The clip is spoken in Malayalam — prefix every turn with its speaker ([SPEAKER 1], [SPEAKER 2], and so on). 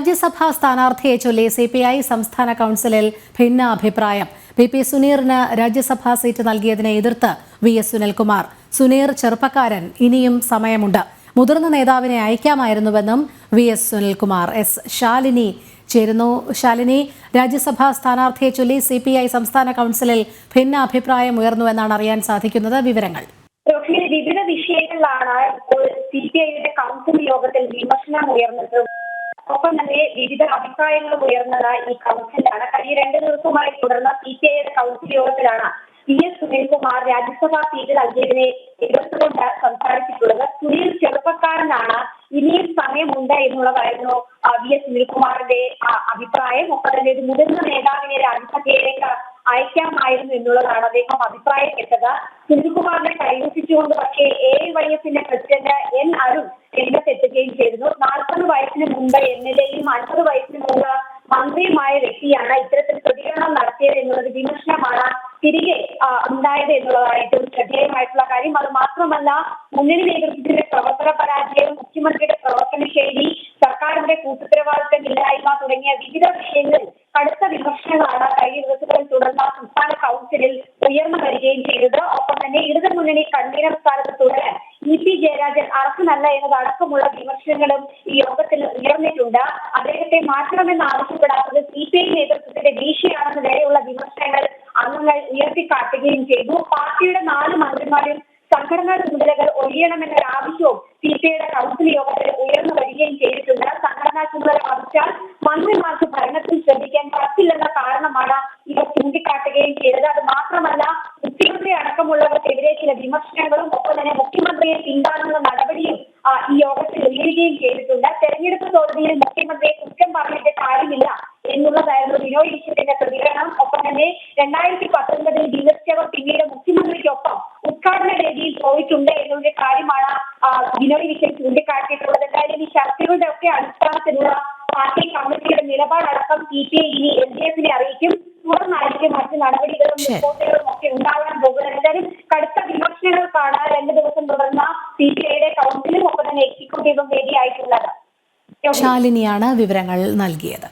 [SPEAKER 1] രാജ്യസഭാ സ്ഥാനാർത്ഥിയെ ചൊല്ലി സി പി ഐ സംസ്ഥാന കൗൺസിലിൽ ഭിന്ന അഭിപ്രായം പി പി സുനീറിന് രാജ്യസഭാ സീറ്റ് നൽകിയതിനെ എതിർത്ത് വി എസ് സുനിൽകുമാർ. സുനീർ ചെറുപ്പക്കാരൻ ഇനിയും സമയമുണ്ട്. മുതിർന്ന നേതാവിനെ അയക്കാമായിരുന്നുവെന്നും V S Sunilkumar. S Shalini ചേരുന്നു. ശാലിനി രാജ്യസഭാ സ്ഥാനാർത്ഥിയെ ചൊല്ലി സി പി ഐ സംസ്ഥാന കൗൺസിലിൽ ഭിന്ന അഭിപ്രായം ഉയർന്നുവെന്നാണ് അറിയാൻ സാധിക്കുന്നത്. വിവരങ്ങൾ.
[SPEAKER 2] വിവിധ വിഷയങ്ങളിലാണ് ഇപ്പോൾ സി പി ഐയുടെ കൗൺസിൽ യോഗത്തിൽ വിമർശനം ഉയർന്നത്. ഒപ്പം തന്നെ വിവിധ അഭിപ്രായങ്ങളും ഉയർന്നത് ഈ കൗൺസിലാണ്. കഴിഞ്ഞ രണ്ട് ദിവസമായി തുടർന്ന സി പി ഐയുടെ കൗൺസിൽ യോഗത്തിലാണ് P S Sunilkumar Rajya Sabha seat നൽകിയതിനെ എതിർത്തുകൊണ്ട് സംസാരിച്ചിട്ടുള്ളത്. സുനിൽ ചെറുപ്പക്കാരനാണ്. ഇനിയും സമയമുണ്ട് എന്നുള്ളതായിരുന്നു വി എസ് സുനിൽകുമാറിന്റെ അഭിപ്രായം. ഒപ്പം തന്നെ ഒരു മുതിർന്ന നേതാവിനെ രാജ്യസഭയിലേക്ക് എന്നുള്ളതാണ് അദ്ദേഹം അഭിപ്രായപ്പെട്ടത് സുനിൽകുമാറിനെ പരിഹസിച്ചുകൊണ്ട് പക്ഷേ എ വൈ എഫിന്റെ പ്രസിഡന്റ് എൻ അരുൺ രംഗത്തെത്തുകയും ചെയ്തിരുന്നു. നാൽപ്പത് വയസ്സിന് മുമ്പ് എം എൽ എയും അൻപത് വയസ്സിന് മുമ്പ് മന്ത്രിയുമായ വ്യക്തിയാണ് ഇത്തരത്തിൽ പ്രതികരണം നടത്തിയത് എന്നുള്ളത് വിമർശനമാണ് തിരികെ ഉണ്ടായത് എന്നുള്ളതായിട്ടും ശ്രദ്ധേയമായിട്ടുള്ള കാര്യം. അത് മാത്രമല്ല മുന്നണി നേതൃത്വത്തിന്റെ പ്രവർത്തന പരാജയം മുഖ്യമന്ത്രിയുടെ പ്രവർത്തന ശൈലി സർക്കാരിന്റെ കൂട്ടുത്തരവാദിത്തമില്ലായ്മ തുടങ്ങിയ വിവിധ വിഷയങ്ങളിൽ കടുത്ത വിമർശനങ്ങളാണ് കഴിഞ്ഞ കൗൺസിലിൽ ഉയർന്നു വരികയും ചെയ്തത്. ഒപ്പം തന്നെ ഇടതു മുന്നണി കൺവീനർ സ്ഥാനത്ത് തുടരാൻ ഇ പി ജയരാജൻ അർഹനല്ല എന്നതടക്കമുള്ള വിമർശനങ്ങളും ഈ യോഗത്തിൽ ഉയർന്നിട്ടുണ്ട്. അദ്ദേഹത്തെ മാറ്റണമെന്ന് ആവശ്യപ്പെടാത്തത് സി പി ഐ നേതൃത്വത്തിന്റെ വീഴ്ചയാണെന്ന് വരെയുള്ള വിമർശനങ്ങൾ അംഗങ്ങൾ ഉയർത്തിക്കാട്ടുകയും ചെയ്തു. പാർട്ടിയുടെ നാല് മന്ത്രിമാരും സംഘടനാ ചുമതലകൾ ഒഴിയണമെന്നൊരു ആവശ്യവും സി പി ഐയുടെ കൗൺസിൽ യോഗത്തിൽ ഉയർന്നു വരികയും ചെയ്തിട്ടുണ്ട്. സംഘടനാ ചുമതല വഹിച്ചാൽ മന്ത്രിമാർക്ക് ഭരണത്തിൽ ശ്രദ്ധിക്കാൻ പറ്റില്ലെന്ന കാരണമാണ് ഇവർ ചൂണ്ടിക്കാട്ടുകയും ചെയ്തത്. അത് മാത്രമല്ല മുഖ്യമന്ത്രി അടക്കമുള്ളവർക്കെതിരെ ചില വിമർശനങ്ങളും ഒപ്പം തന്നെ മുഖ്യമന്ത്രിയെ പിന്താങ്ങുന്ന നടപടിയും ഈ യോഗത്തിൽ ഉയരുകയും ചെയ്തിട്ടുണ്ട്. തെരഞ്ഞെടുപ്പ് തോൽവിയിൽ മുഖ്യമന്ത്രിയെ കുറ്റം പറഞ്ഞിട്ട് കാര്യമില്ല എന്നുള്ളതായിരുന്നു വിനോദ് ഈശ്വരന്റെ പ്രതികരണം. ഒപ്പം തന്നെ രണ്ടായിരത്തി പത്തൊൻപതിൽ വിമർശകർ പിന്നീട് മുഖ്യമന്ത്രിക്കൊപ്പം ഉദ്ഘാടന വേദിയിൽ പോയിട്ടുണ്ട് എന്നുള്ള കാര്യമാണ് വിനോദ് വിശ്വൻ ചൂണ്ടിക്കാട്ടിയിട്ടുള്ളത്. എന്തായാലും ഈ ചർച്ചകളുടെ ഒക്കെ അടിസ്ഥാനത്തിലുള്ള പാർട്ടി കമ്മിറ്റിയുടെ നിലപാടടക്കം സി പി ഐ ഇനി എൽ ഡി എഫിനെ അറിയിക്കും. നടപടികളും. റിപ്പോർട്ടുകളും ഒക്കെ ഉണ്ടാകാൻ പോകുന്നത് എന്തായാലും കടുത്ത വിമർശനങ്ങൾക്കാണ് രണ്ട് ദിവസം തുടർന്ന സി ബി ഐയുടെ കൗൺസിലും ഒപ്പം തന്നെ എക്സിക്യൂട്ടീവും വേദിയായിട്ടുള്ളത്
[SPEAKER 1] ശാലിനിയാണ് വിവരങ്ങൾ നൽകിയത്.